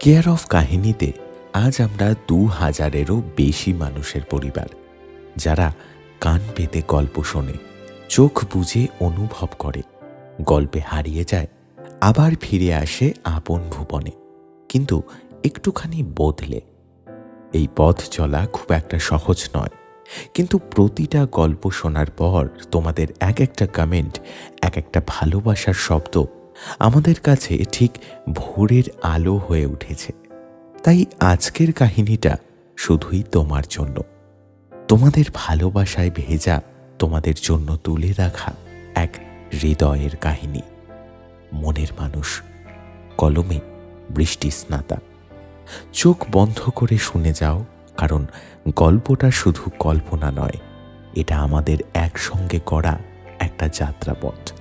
Care of কাহিনীতে আজ আমরা দু হাজারেরও বেশি মানুষের পরিবার, যারা কান পেতে গল্প শোনে, চোখ বুঝে অনুভব করে, গল্পে হারিয়ে যায়, আবার ফিরে আসে আপন ভুবনে, কিন্তু একটুখানি বদলে। এই পথ চলা খুব একটা সহজ নয়, কিন্তু প্রতিটা গল্প শোনার পর তোমাদের এক একটা কমেন্ট এক একটা ভালোবাসার শব্দ আমাদের কাছে ঠিক ভোরের আলো হয়ে উঠেছে। তাই আজকের কাহিনীটা শুধুই তোমার জন্য। তোমাদের ভালোবাসায় ভেজা, তোমাদের জন্য তুলে রাখা এক হৃদয়ের কাহিনী। মনের মানুষ, কলমে বৃষ্টি স্নাতা। চোখ বন্ধ করে শুনে যাও, কারণ গল্পটা শুধু কল্পনা নয়, এটা আমাদের একসঙ্গে করা একটা যাত্রাপথ।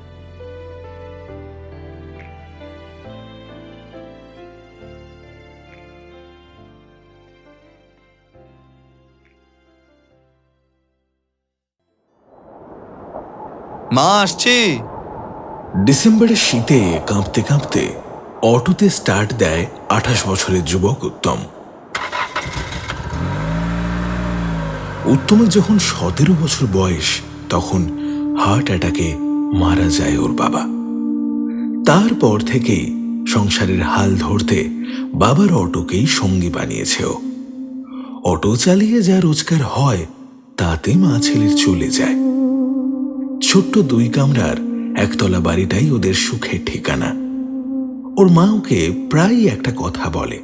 মা আসছি। ডিসেম্বরের শীতে কাঁপতে কাঁপতে অটোতে স্টার্ট দেয় আঠাশ বছরের যুবক উত্তম। উত্তমের যখন সতেরো বছর বয়স, তখন হার্ট অ্যাটাকে মারা যায় ওর বাবা। তারপর থেকেই সংসারের হাল ধরতে বাবার অটোকেই সঙ্গী বানিয়েছে ও। অটো চালিয়ে যা রোজগার হয়, তাতে মা ছেলের চলে যায়। ছোট্ট দুই কামরার একতলা বাড়িটাই ওদের সুখের ঠিকানা। ওর মা ওকে প্রায়ই একটা কথা বলে।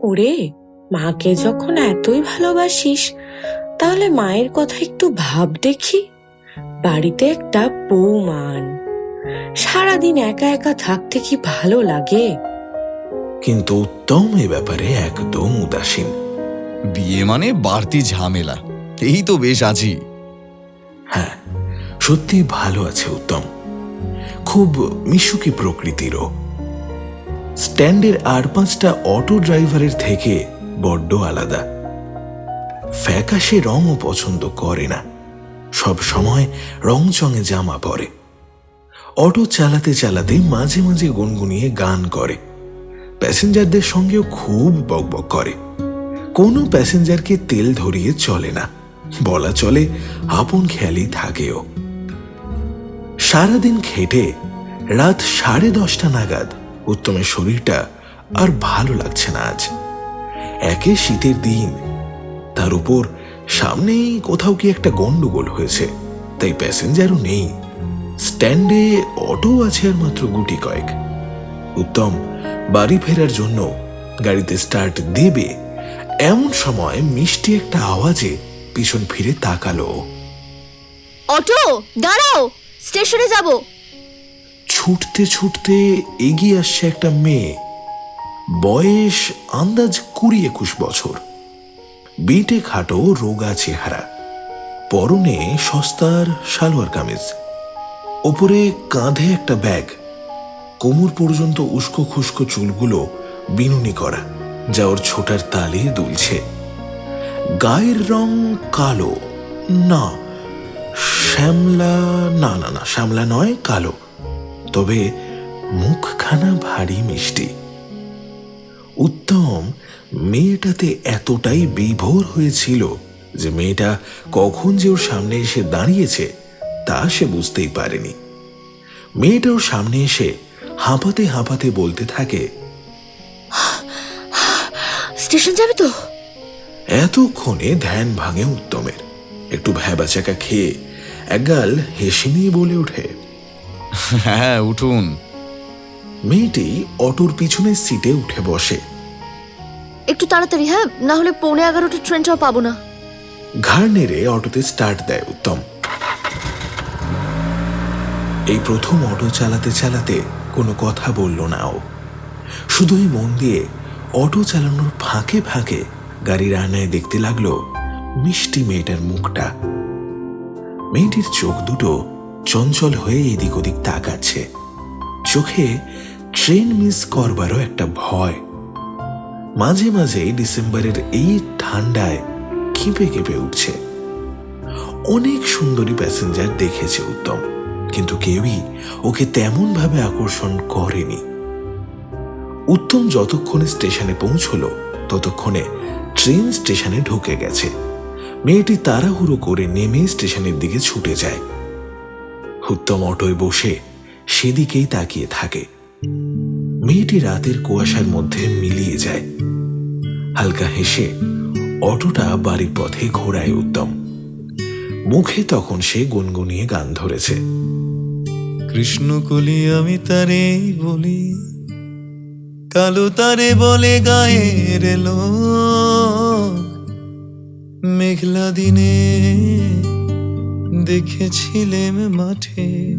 ওরে মাকে যখন এতই ভালোবাসিস তাহলে মায়ের কথা একটু ভাব দেখি। বাড়িতে একটা বৌমান। সারাদিন একা একা থাকতে কি ভালো লাগে? কিন্তু উত্তম এ ব্যাপারে একদম উদাসীন। বিয়ে মানে বাড়তি ঝামেলা। এই তো বেশ আছি সত্যি ভালো আছে উত্তম। খুব মিশুকি প্রকৃতিরও। স্ট্যান্ডের আর পাঁচটা অটো ড্রাইভারের থেকে বড্ড আলাদা। ফ্যাকাশে রঙও পছন্দ করে না। সব সময় রংচঙে জামা পরে। অটো চালাতে চালাতে মাঝে মাঝে গুনগুনিয়ে গান করে। প্যাসেঞ্জারদের সঙ্গেও খুব বকবক করে। কোনো প্যাসেঞ্জারকে তেল ধরিয়ে চলে না। বলা চলে, আপন খেয়ালই থাকেও। সারাদিন খেটে রাত সাড়ে দশটা নাগাদ উত্তমের শরীরটা আর ভালো লাগছে না আজ। একে শীতের দিন। তার উপর সামনেই কোথাও কি একটা গন্ডগোল হয়েছে, তাই প্যাসেঞ্জারও নেই। স্ট্যান্ডে অটো আছে আর মাত্র গুটি কয়েক। উত্তম বাড়ি ফেরার জন্য গাড়িতে স্টার্ট দেবে, এমন সময় মিষ্টি একটা আওয়াজে পিছন ফিরে তাকালো। অটো, দাঁড়াও! স্টেশনে যাব। ছুটতে ছুটতে এগিয়ে আসছে একটা মেয়ে। বয়স আন্দাজ কুড়ি একুশ বছর। বেটে খাটো রোগা চেহারা। পরনে সস্তার সালোয়ার কামিজ। ওপরে কাঁধে একটা ব্যাগ। কোমর পর্যন্ত উস্কো খুস্কো চুলগুলো বিনুনি করা, যা ওর ছোটার তালে দুলছে। গায়ের রং কালো, না শ্যামলা না না না শ্যামলা নয় কালো। তবে মুখখানা ভারী মিষ্টি। উত্তম মেয়েটাতে এতটাই বিভোর হয়েছিল যে মেয়েটা কখন যে ওর সামনে এসে দাঁড়িয়েছে তা সে বুঝতেই পারেনি। মেয়েটা ওর সামনে এসে হাঁপাতে হাঁপাতে বলতে থাকে স্টেশন যাবে তো? এতক্ষণে ধ্যান ভাঙে উত্তমের। একটু ভ্যাবাচাকা খেয়ে একগাল হেসে নিয়ে বলে ওঠে। হ্যাঁ উঠুন। মেয়েটি অটোর পিছনের সিটে উঠে বসে। একটু তাড়াতাড়ি হ্যাঁ? না হলে পৌনে এগারোটা ট্রেনটাও পাবো না। ঘাড় নেড়ে অটোতে স্টার্ট দেয় উত্তম। এই প্রথম অটো চালাতে চালাতে কোনো কথা বলল না ও। শুধুই মন দিয়ে অটো চালানোর ফাঁকে ফাঁকে গাড়ির আয়নায় দেখতে লাগল মিষ্টি মেয়েটার মুখটা। মেয়েটির চোখ দুটো চঞ্চল হয়ে এদিক ওদিক তাকাচ্ছে চোখে ট্রেন মিস করবারও একটা ভয়। মাঝে মাঝে ডিসেম্বরের এই ঠান্ডায় কেঁপে কেঁপে উঠছে। অনেক সুন্দরী প্যাসেঞ্জার দেখেছে উত্তম, কিন্তু কেউই ওকে তেমন ভাবে আকর্ষণ করেনি। উত্তম যতক্ষণে স্টেশনে পৌঁছলো, ততক্ষণে ট্রেন স্টেশনে ঢুকে গেছে। মেয়েটি তাড়াহুড়ো করে নেমে স্টেশনের দিকে ছুটে যায়। উত্তম অটোয় বসে সেদিকেই তাকিয়ে থাকে। মেয়েটি রাতের কুয়াশার মধ্যে মিলিয়ে যায়। হালকা হেসে অটোটা বাড়ির পথে ঘোরায় উত্তম। মুখে তখন সে গুনগুনিয়ে গান ধরেছে। কৃষ্ণকলি আমি তারে বলি, কালো তারে বলে গায়ের লোক মেঘলা দিনে দেখেছিলেম মাঠে।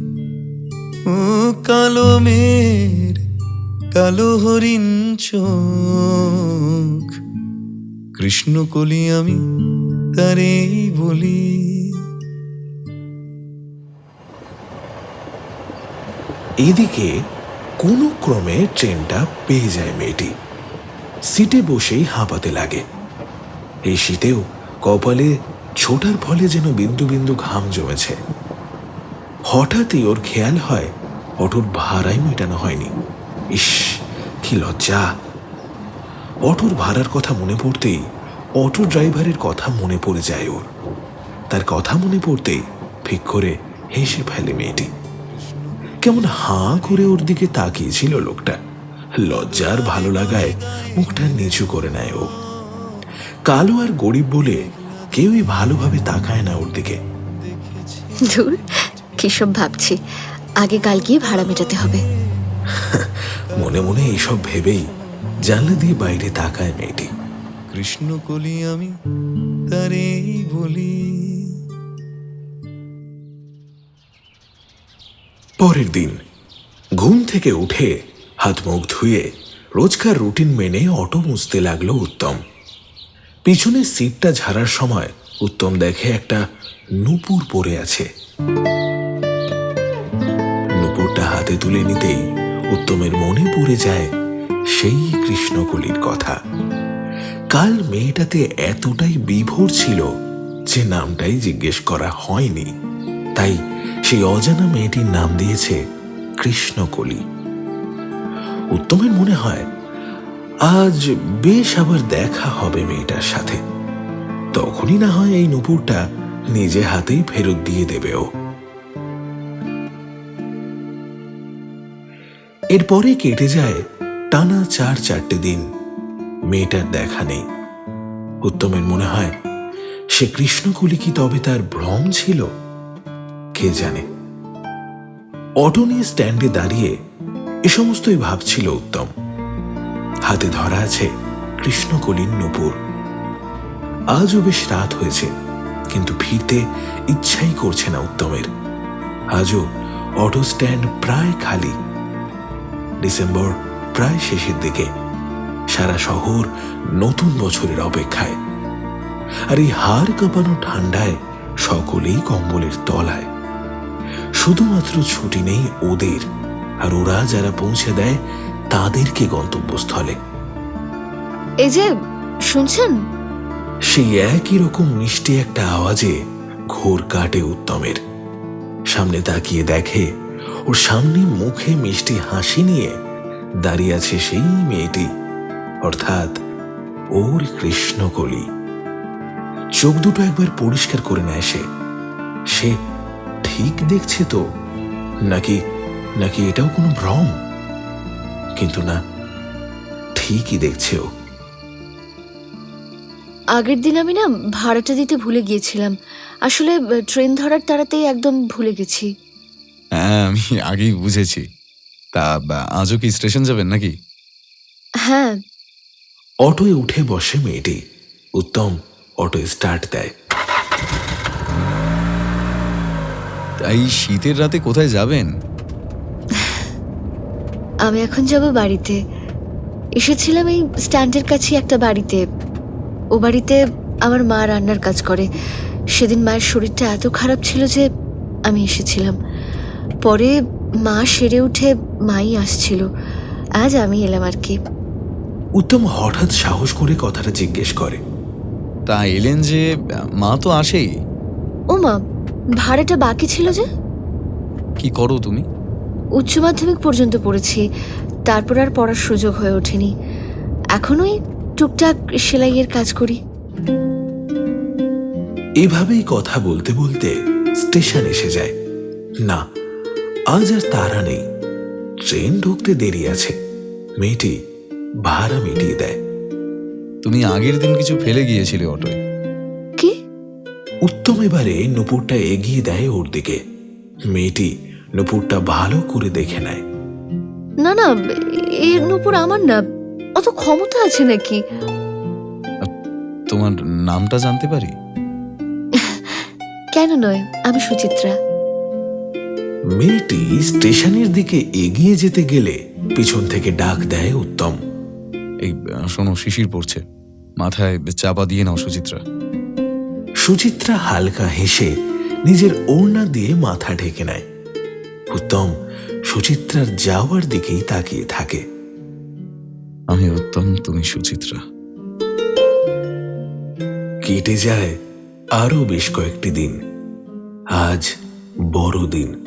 ও কালো মের কালো হরিণ চোখ। কৃষ্ণকলি আমি তারে বলি। এদিকে কোনো ক্রমে ট্রেনটা পেয়ে যায় মেয়েটি। সিটে বসেই হাঁপাতে লাগে। এই শীতেও কপালে ছোটার ফলে যেন বিন্দু বিন্দু ঘাম জমেছে। হঠাৎই ওর খেয়াল হয়, অটোর ভাড়াই মেটানো হয়নি। ইস, কি লজ্জা। অটোর ভাড়ার কথা মনে পড়তেই অটো ড্রাইভারের কথা মনে পড়ে যায় ওর। তার কথা মনে পড়তেই ঠিক করে হেসে ফেলে মেয়েটি। কেমন হাঁ করে ওর দিকে তাকিয়েছিল লোকটা। লজ্জার ভালো লাগায় মুখটা নিচু করে নেয় ও। কালো আর গরিব বলে কেউই ভালোভাবে তাকায় না ওর দিকে। দূর কিসব ভাবছি। আগে কাল গিয়ে ভাড়া মেটাতে হবে। মনে মনে এইসব ভেবেই জানলা দিয়ে বাইরে তাকায় মেয়েটি। কৃষ্ণ কলি আমি তারে বলি। পরের দিন ঘুম থেকে উঠে হাত মুখ ধুয়ে রোজকার রুটিন মেনে অটো মুছতে লাগল উত্তম। পিছনের সিটটা ঝাড়ার সময় উত্তম দেখে একটা নুপুর পড়ে আছে। নুপুরটা হাতে তুলে নিতেই উত্তমের মনে পড়ে যায় সেই কৃষ্ণকলির কথা। কাল মেয়েটাতে এতটাই বিভোর ছিল যে নামটাই জিজ্ঞেস করা হয়নি। তাই সেই অজানা মেয়েটির নাম দিয়েছে কৃষ্ণকলি। উত্তমের মনে হয় আজ বেশ আবার দেখা হবে মেয়েটার সাথে। তখনই না হয় এই নুপুরটা নিজে হাতেই ফেরত দিয়ে দেবে ও। এরপরে কেটে যায় টানা চার চারটে দিন। মেয়েটার দেখা নেই। উত্তমের মনে হয়, সে কৃষ্ণকলি কি তবে তার ভ্রম ছিল? কে জানে? অটো নিয়ে স্ট্যান্ডে দাঁড়িয়ে এ সমস্তই ভাবছিল উত্তম। হাতে ধরা আছে কৃষ্ণকলির নূপুর। আজও বেশ রাত হয়েছে, কিন্তু ফিরতে ইচ্ছাই করছে না উত্তমের। আজও অটো স্ট্যান্ড প্রায় খালি। ডিসেম্বর প্রায় শেষের দিকে, সারা শহর নতুন বছরের অপেক্ষায়। আর এই হাড় কাঁপানো ঠান্ডায় সকলেই কম্বলের তলায়। শুধুমাত্র ছুটি নেই ওদের, আর ওরা যারা পৌঁছে দেয় তাদেরকে গন্তব্যস্থলে। এই যে শুনছেন? সেই একই রকম মিষ্টি একটা আওয়াজে ঘোর কাটে উত্তমের। সামনে তাকিয়ে দেখে ওর সামনে মুখে মিষ্টি হাসি নিয়ে দাঁড়িয়ে আছে সেই মেয়েটি অর্থাৎ ওর কৃষ্ণকলি। চোখ দুটো একবার পরিষ্কার করে নেয় সে। সে ঠিক দেখছে তো? নাকি নাকি এটাও কোনো ভ্রম কিন্তু না ঠিকই দেখছে ও। আগের দিন আমি না ভাড়াটা দিতে ভুলে গিয়েছিলাম। আসলে ট্রেন ধরার তাড়াতেই একদম ভুলে গেছি। হ্যাঁ আমি আগেই বুঝেছি। তা আজও কি স্টেশন যাবেন নাকি? হ্যাঁ। অটোয় উঠে বসে মেয়েটি। উত্তম অটোয় স্টার্ট দেয়। তাই শীতের রাতে কোথায় যাবেন? আমি এখন যাব বাড়িতে। এসেছিলাম এই স্ট্যান্ডের কাছে একটা বাড়িতে। ও বাড়িতে আমার মা রান্নার কাজ করে। সেদিন মায়ের শরীরটা এত খারাপ ছিল যে আমি এসেছিলাম। পরে মা সেরে উঠে মাই আসছিল। আজ আমি এলাম আর কি। উত্তম হঠাৎ সাহস করে কথাটা জিজ্ঞেস করে। তা এলেন যে মা তো আসেই। ও মা ভাড়াটা বাকি ছিল যে? কি করো তুমি? উচ্চ মাধ্যমিক পর্যন্ত পড়েছি। তারপর আর পড়ার সুযোগ হয়ে ওঠেনি। এখন ওই টুকটাক সেলাইয়ের কাজ করি। এভাবেই কথা বলতে বলতে স্টেশন এসে যায়। না আজ আর তারা নেই। ট্রেন ঢুকতে দেরি আছে। মেয়েটি ভাড়া মিটিয়ে দেয়। তুমি আগের দিন কিছু ফেলে গিয়েছিলে অটোয়। কি? উত্তম এবারে নুপুরটা এগিয়ে দেয় ওর দিকে। মেয়েটি নুপুরটা ভালো করে দেখে নেয়। না না এর নুপুর আমার না অত ক্ষমতা আছে নাকি? তোমার নামটা জানতে পারি? কেন নয় আমি সুচিত্রা। মেয়েটি স্টেশনের দিকে এগিয়ে যেতে গেলে পিছন থেকে ডাক দেয় উত্তম। এই শোনো শিশির পড়ছে। মাথায় চাপা দিয়ে নাও সুচিত্রা। সুচিত্রা হালকা হেসে নিজের ওড়না দিয়ে মাথা ঢেকে নেয়। উত্তম সুচিত্রার যাওয়ার দিকেই তাকিয়ে থাকে। আমি উত্তম তুমি সুচিত্রা। কেটে যায় আরও বেশ কয়েকটি দিন। আজ বড় দিন।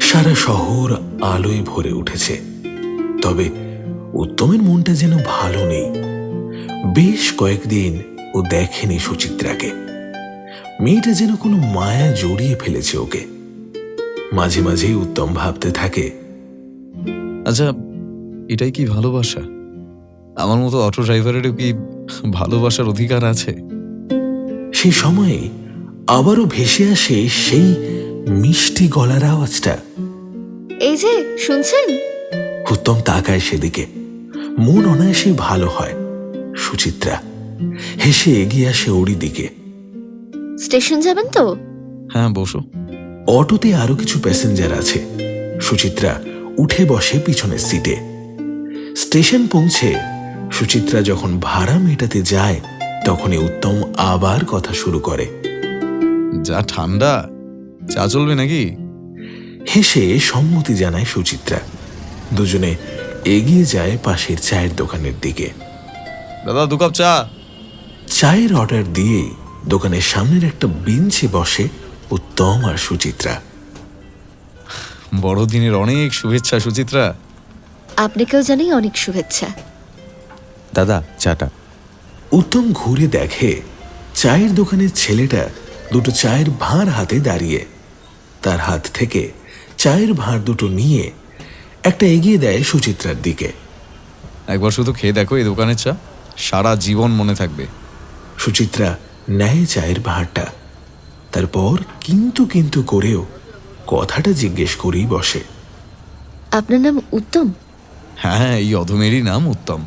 সারা শহর আলোয় ভরে উঠেছে। তবে উত্তমের মনটা যেন ভালো নেই। বেশ কয়েকদিন ও দেখেনি সুচিত্রাকে। মেয়েটা যেন কোনো মায়া জড়িয়ে ফেলেছে ওকে। মাঝে মাঝেই উত্তম ভাবতে থাকে। আচ্ছা এটাই কি ভালোবাসা? আমার মতো অটো ড্রাইভারেরও কি ভালোবাসার অধিকার আছে? সেই সময়ে আবারও ভেসে আসে সেই মিষ্টি গলার আওয়াজটা। এই যে শুনছেন? উত্তম তাকায় সেদিকে। মন অনায়াসে ভালো হয় সুচিত্রা। হেসে এগিয়ে আসে ওরই দিকে। স্টেশন যাবেন তো? হ্যাঁ বসো। অটোতে আরও কিছু প্যাসেঞ্জার আছে। সুচিত্রা উঠে বসে পিছনের সিটে স্টেশন পৌঁছে সুচিত্রা যখন ভাড়া মেটাতে যায় তখনই উত্তম আবার কথা শুরু করে। যা ঠান্ডা চা চলবে নাকি? হেসে সম্মতি জানায় সুচিত্রা। দুজনে এগিয়ে যায় পাশের চায়ের দোকানের দিকে। দাদা দু কাপ চা। চায়ের অর্ডার দিয়ে দোকানের সামনের একটা বেঞ্চে বসে উত্তম আর সুচিত্রা। বড়দিনের অনেক শুভেচ্ছা সুচিত্রা। আপনাকেও জানাই অনেক শুভেচ্ছা। দাদা চাটা। উত্তম ঘুরে দেখে চায়ের দোকানের ছেলেটা দুটো চায়ের ভাঁড় হাতে দাঁড়িয়ে তার হাত থেকে চায়ের ভাঁড় দুটো নিয়ে একটা এগিয়ে দেয় সুচিত্রার দিকে। একবার শুধু খেয়ে দেখো এই দোকানের চা সারা জীবন মনে থাকবে। সুচিত্রা নেয় চায়ের ভাঁড়টা। তারপর কিন্তু কিন্তু করেও কথাটা জিজ্ঞেস করেই বসে। আপনার নাম উত্তম? হ্যাঁ এই অধমেরই নাম উত্তম।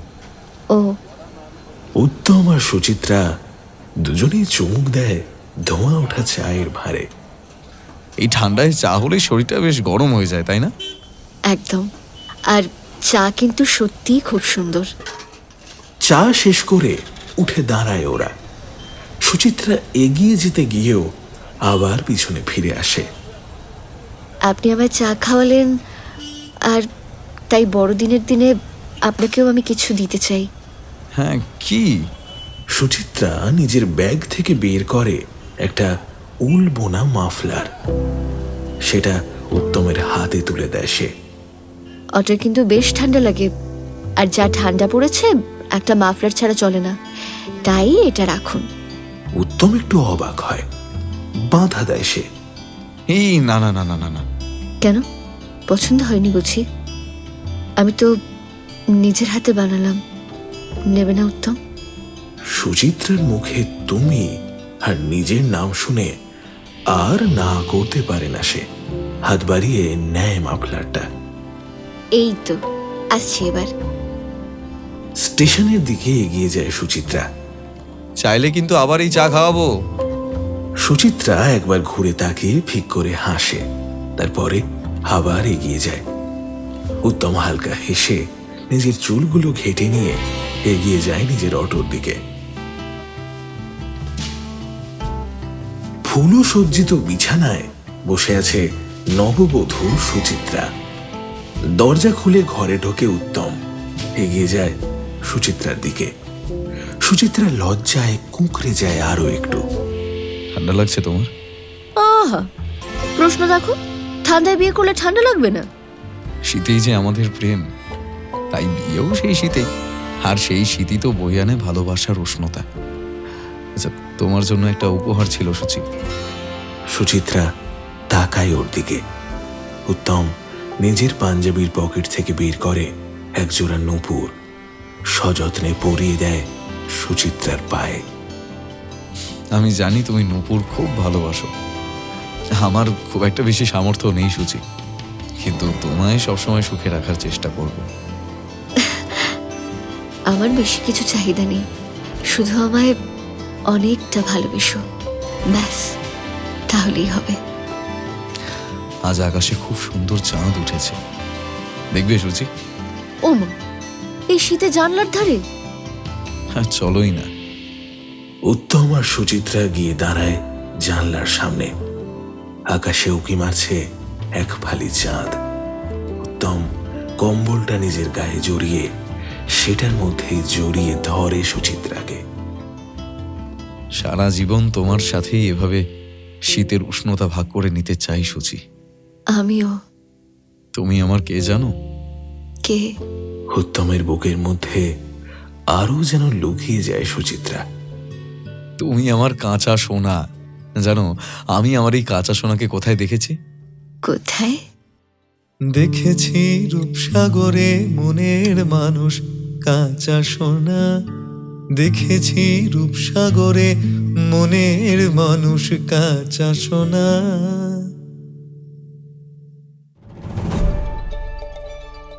ও। উত্তম আর সুচিত্রা দুজনেই চুমুক দেয় ধোঁয়া ওঠা চায়ের ভারে। এই ঠান্ডায় চা হলে শরীরটা বেশ গরম হয়ে যায় তাই না? একদম। আর চা কিন্তু সত্যিই খুব সুন্দর। চা শেষ করে উঠে দাঁড়ায় ওরা। সুচিত্রা এগিয়ে যেতে গিয়েও আবার পিছনে ফিরে আসে। আপনি আমায় চা খাওয়ালেন আর তাই বড়দিনের দিনে আপনাকেও আমি কিছু দিতে চাই। হ্যাঁ কি? সুচিত্রা নিজের ব্যাগ থেকে বের করে একটা উল বোনা মাফলার। সেটা উত্তমের হাতে তুলে দেয় সে। অটোয় কিন্তু বেশ ঠান্ডা লাগে আর যা ঠান্ডা পড়েছে একটা মাফলার ছাড়া চলে না। তাই এটা রাখুন। উত্তম একটু অবাক হয়। বাধা দেয় সে। এই না না না না না না। কেন? পছন্দ হয়নি বুঝি। আমি তো নিজের হাতে বানালাম। নেবে না উত্তম। সুচিত্রার মুখে তুমি আর নিজের নাম শুনে আর না করতে পারে না সে। হাত বাড়িয়ে নেয় মাফলারটা এই তো আসছি এবার। স্টেশনের দিকে এগিয়ে যায় সুচিত্রা। চাইলে কিন্তু আবার এই চা খাওয়াবো। সুচিত্রা একবার ঘুরে তাকিয়ে ফিক করে হাসে, তারপরে আবার এগিয়ে যায়। উত্তম হালকা হেসে নিজের চুলগুলো ঘেটে নিয়ে এগিয়ে যায় নিজের অটোর দিকে। ফুলো সজ্জিত বিছানায় বসে আছে নববধূ সুচিত্রা। দরজা খুলে ঘরে ঢোকে উত্তম, এগিয়ে যায় সুচিত্রার দিকে। সুচিত্রা লজ্জায় কুঁকড়ে যায় আরও একটু। ঠান্ডা লাগছে তোমার? আহা প্রশ্ন দেখো ঠান্ডায় বিয়ে করলে ঠান্ডা লাগবে না? শীতেই যে আমাদের প্রেম তাই বিয়েও সেই শীতেই। আর সেই শীতই তো বই আনে ভালোবাসার উষ্ণতা। আচ্ছা তোমার জন্য একটা উপহার ছিল সুচি সুচিত্রা তাকায় ওর দিকে। উত্তম নিজের পাঞ্জাবির পকেট থেকে বের করে একজোড়া নূপুর সযত্নে পরিয়ে দেয় সুচিত্রার পায়ে। আমি জানি তুমি নূপুর খুব ভালোবাসো। আমার খুব একটা বেশি সামর্থ্য নেই সুচি। কিন্তু তোমায় সবসময় সুখে রাখার চেষ্টা করব। আমার বেশি কিছু চাহিদা নেই। শুধু আমায় অনেকটা ভালোবেসো। ব্যাস তাহলেই হবে। আজ আকাশে খুব সুন্দর চাঁদ উঠেছে। দেখবে সুচি? ওমা এই শীতে জানলার ধারে? হ্যাঁ চলোই না। উত্তম আর সুচিত্রা গিয়ে দাঁড়ায় জানলার সামনে। আকাশে উকি মারছে এক ফালি চাঁদ। উত্তম কম্বলটা নিজের গায়ে জড়িয়ে সেটার মধ্যে জড়িয়ে ধরে সুচিত্রাকে। সারা জীবন তোমার সাথেই এভাবে শীতের উষ্ণতা ভাগ করে নিতে চাই সুচি। আমিও। তুমি আমার কে জানো? কে? উত্তমের বুকের মধ্যে আরও যেন লুকিয়ে যায় সুচিত্রা। তুমি আমার কাঁচা সোনা। জানো আমি আমার এই কাঁচা সোনাকে কোথায় দেখেছি? কোথায়? দেখেছি রূপসাগরে মনের মানুষ কাঁচা সোনা। দেখেছি রূপসাগরে মনের মানুষ কাঁচা সোনা।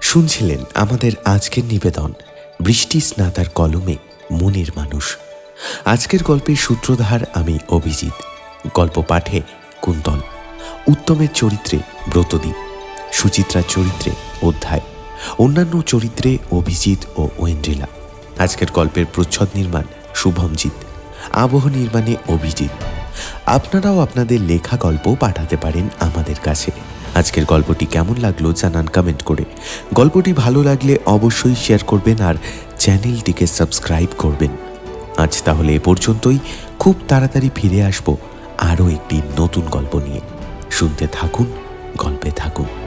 শুনছিলেন আমাদের আজকের নিবেদন বৃষ্টি স্নাতার কলমে মনের মানুষ। আজকের গল্পের সূত্রধার আমি অভিজিৎ। গল্প পাঠে কুন্তল। উত্তমের চরিত্রে ব্রতদীপ। সুচিত্রার চরিত্রে অধ্যায়। অন্যান্য চরিত্রে অভিজিৎ ও ঐন্দ্রিলা। আজকের গল্পের প্রচ্ছদ নির্মাণ শুভমজিৎ। আবহ নির্মাণে অভিজিৎ। আপনারাও আপনাদের লেখা গল্প পাঠাতে পারেন আমাদের কাছে। আজকের গল্পটি কেমন লাগল জানান কমেন্ট করে। গল্পটি ভালো লাগলে অবশ্যই শেয়ার করবেন আর চ্যানেলটিকে সাবস্ক্রাইব করবেন। আজ তাহলে এ পর্যন্তই। খুব তাড়াতাড়ি ফিরে আসব আরও একটি নতুন গল্প নিয়ে। শুনতে থাকুন, গল্পে থাকুন।